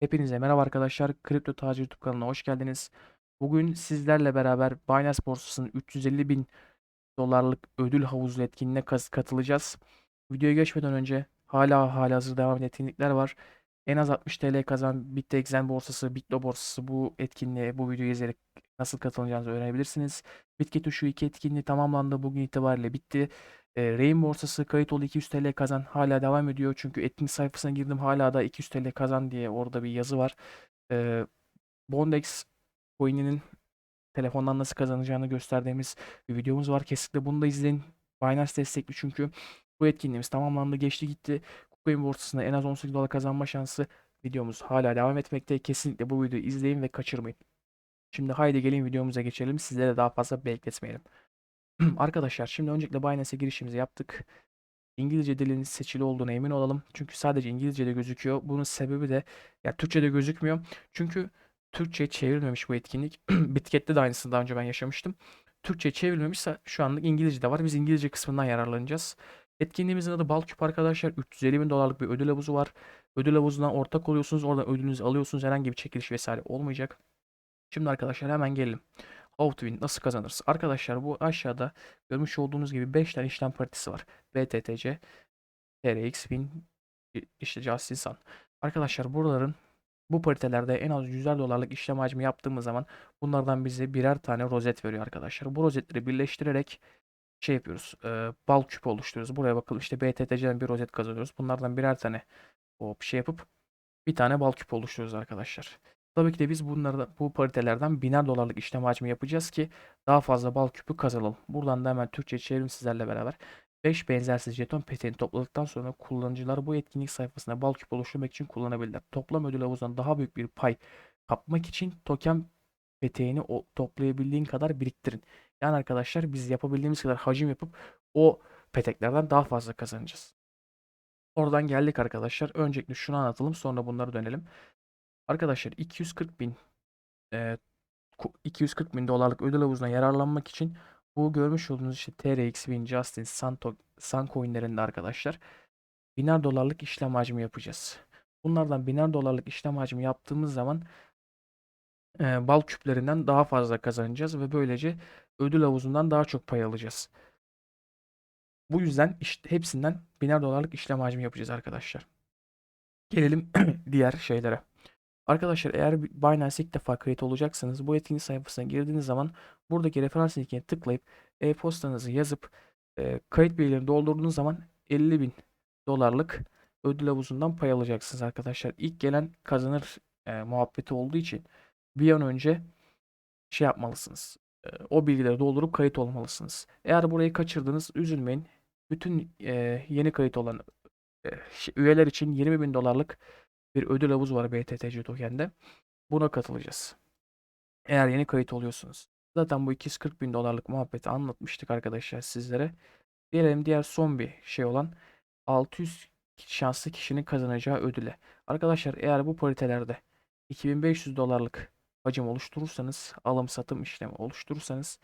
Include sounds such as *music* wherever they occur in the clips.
Hepinize merhaba arkadaşlar. Kripto Tacir YouTube kanalına hoş geldiniz. Bugün sizlerle beraber Binance borsasının 350 bin dolarlık ödül havuzlu etkinliğine katılacağız. Videoya geçmeden önce hala halihazırda devam eden etkinlikler var. En az 60 TL kazan Bittexen borsası, Bitlo borsası bu etkinliğe, bu videoyu izleyerek nasıl katılacağınızı öğrenebilirsiniz. Bitki tuşu 2 etkinliği tamamlandı. Bugün itibariyle bitti. E, Rain borsası kayıt oldu 200 TL kazan hala devam ediyor. Çünkü etkinlik sayfasına girdim hala da 200 TL kazan diye orada bir yazı var. E, Bondex coin'inin telefondan nasıl kazanacağını gösterdiğimiz bir videomuz var. Kesinlikle bunu da izleyin. Binance destekli çünkü bu etkinliğimiz tamamlandı, geçti gitti. KuCoin borsasında en az 18 dolar kazanma şansı videomuz hala devam etmekte. Kesinlikle bu videoyu izleyin ve kaçırmayın. Şimdi haydi gelin videomuza geçelim. Sizlere daha fazla bekletmeyelim. *clears throat* Arkadaşlar şimdi öncelikle Binance'e girişimizi yaptık. İngilizce dilinin seçili olduğuna emin olalım. Çünkü sadece İngilizce'de gözüküyor. Bunun sebebi de ya Türkçe'de gözükmüyor. Çünkü Türkçe'ye çevrilmemiş bu etkinlik. *clears throat* Bitket'te de aynısını daha önce ben yaşamıştım. Türkçe'ye çevrilmemişse şu anlık İngilizce'de var. Biz İngilizce kısmından yararlanacağız. Etkinliğimizin adı Balküp arkadaşlar. 350 bin dolarlık bir ödül havuzu var. Ödül havuzundan ortak oluyorsunuz. Oradan ödülünüzü alıyorsunuz. Herhangi bir çekiliş vesaire olmayacak. Şimdi arkadaşlar hemen gelelim. How to win nasıl kazanırız? Arkadaşlar bu aşağıda görmüş olduğunuz gibi 5 tane işlem paritesi var. BTTC, TRX, Win, işte Justin Sun. Arkadaşlar buraların bu paritelerde en az 100'er dolarlık işlem hacmi yaptığımız zaman bunlardan bize birer tane rozet veriyor arkadaşlar. Bu rozetleri birleştirerek şey yapıyoruz. E, bal küpü oluşturuyoruz. Buraya bakalım işte BTTC'den bir rozet kazanıyoruz. Bunlardan birer tane o şey yapıp bir tane bal küpü oluşturuyoruz arkadaşlar. Tabii ki de biz bunları bu paritelerden biner dolarlık işlem hacmi yapacağız ki daha fazla bal küpü kazanalım. Buradan da hemen Türkçe çevirim sizlerle beraber. 5 benzersiz jeton peteğini topladıktan sonra kullanıcılar bu etkinlik sayfasında bal küpü oluşturmak için kullanabilirler. Toplam ödül havuzundan daha büyük bir pay kapmak için token peteğini o toplayabildiğin kadar biriktirin. Yani arkadaşlar biz yapabildiğimiz kadar hacim yapıp o peteklerden daha fazla kazanacağız. Oradan geldik arkadaşlar. Öncelikle şunu anlatalım sonra bunlara dönelim. Arkadaşlar 240 bin e, 240 bin dolarlık ödül havuzuna yararlanmak için bu görmüş olduğunuz işte TRX, Win, Justin, Santo, Sun coinlerinde arkadaşlar biner dolarlık işlem hacmi yapacağız. Bunlardan biner dolarlık işlem hacmi yaptığımız zaman e, bal küplerinden daha fazla kazanacağız ve böylece ödül havuzundan daha çok pay alacağız. Bu yüzden işte hepsinden biner dolarlık işlem hacmi yapacağız arkadaşlar. Gelelim *clears throat* diğer şeylere. Arkadaşlar eğer Binance ilk defa kayıt olacaksanız bu etkinlik sayfasına girdiğiniz zaman buradaki referans linkine tıklayıp e-postanızı yazıp e, kayıt bilgilerini doldurduğunuz zaman 50 bin dolarlık ödül havuzundan pay alacaksınız arkadaşlar. İlk gelen kazanır e, muhabbeti olduğu için bir an önce şey yapmalısınız. E, o bilgileri doldurup kayıt olmalısınız. Eğer burayı kaçırdınız üzülmeyin. Bütün e, yeni kayıt olan e, üyeler için 20 bin dolarlık bir ödül havuzu var BTTC token'de. Buna katılacağız. Eğer yeni kayıt oluyorsunuz. Zaten bu 240 bin dolarlık muhabbeti anlatmıştık arkadaşlar sizlere. Diyelim diğer son bir şey olan 600 şanslı kişinin kazanacağı ödüle. Arkadaşlar eğer bu paritelerde 2500 dolarlık hacim oluşturursanız, alım satım işlemi oluşturursanız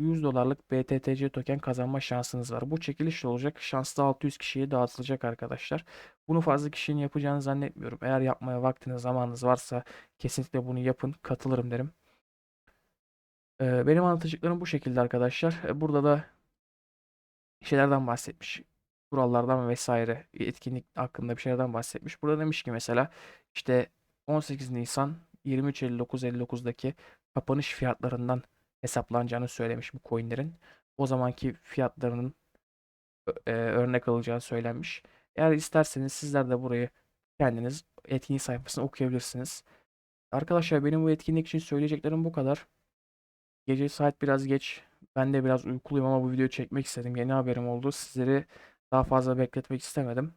100 dolarlık BTTC token kazanma şansınız var. Bu çekiliş olacak. Şanslı 600 kişiye dağıtılacak arkadaşlar. Bunu fazla kişinin yapacağını zannetmiyorum. Eğer yapmaya vaktiniz, zamanınız varsa kesinlikle bunu yapın. Katılırım derim. Ee, benim anlatacaklarım bu şekilde arkadaşlar. Ee, burada da şeylerden bahsetmiş. Kurallardan vesaire etkinlik hakkında bir şeylerden bahsetmiş. Burada demiş ki mesela işte 18 Nisan 23.59.59'daki kapanış fiyatlarından hesaplanacağını söylemiş bu coinlerin. O zamanki fiyatlarının e, örnek alacağını söylenmiş. Eğer isterseniz sizler de burayı kendiniz etkinlik sayfasını okuyabilirsiniz. Arkadaşlar benim bu etkinlik için söyleyeceklerim bu kadar. Gece saat biraz geç. Ben de biraz uykuluyum ama bu videoyu çekmek istedim. Yeni haberim oldu. Sizleri daha fazla bekletmek istemedim.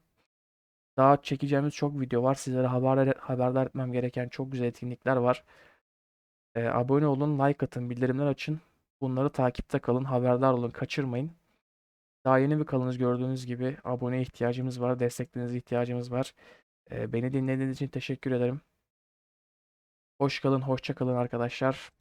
Daha çekeceğimiz çok video var. Sizlere haberdar, haberdar etmem gereken çok güzel etkinlikler var. E, abone olun, like atın, bildirimler açın. Bunları takipte kalın, haberdar olun, kaçırmayın. Daha yeni bir kanalımız gördüğünüz gibi abone ihtiyacımız var, desteklerinize ihtiyacımız var. E, beni dinlediğiniz için teşekkür ederim. Hoş kalın, hoşça kalın arkadaşlar.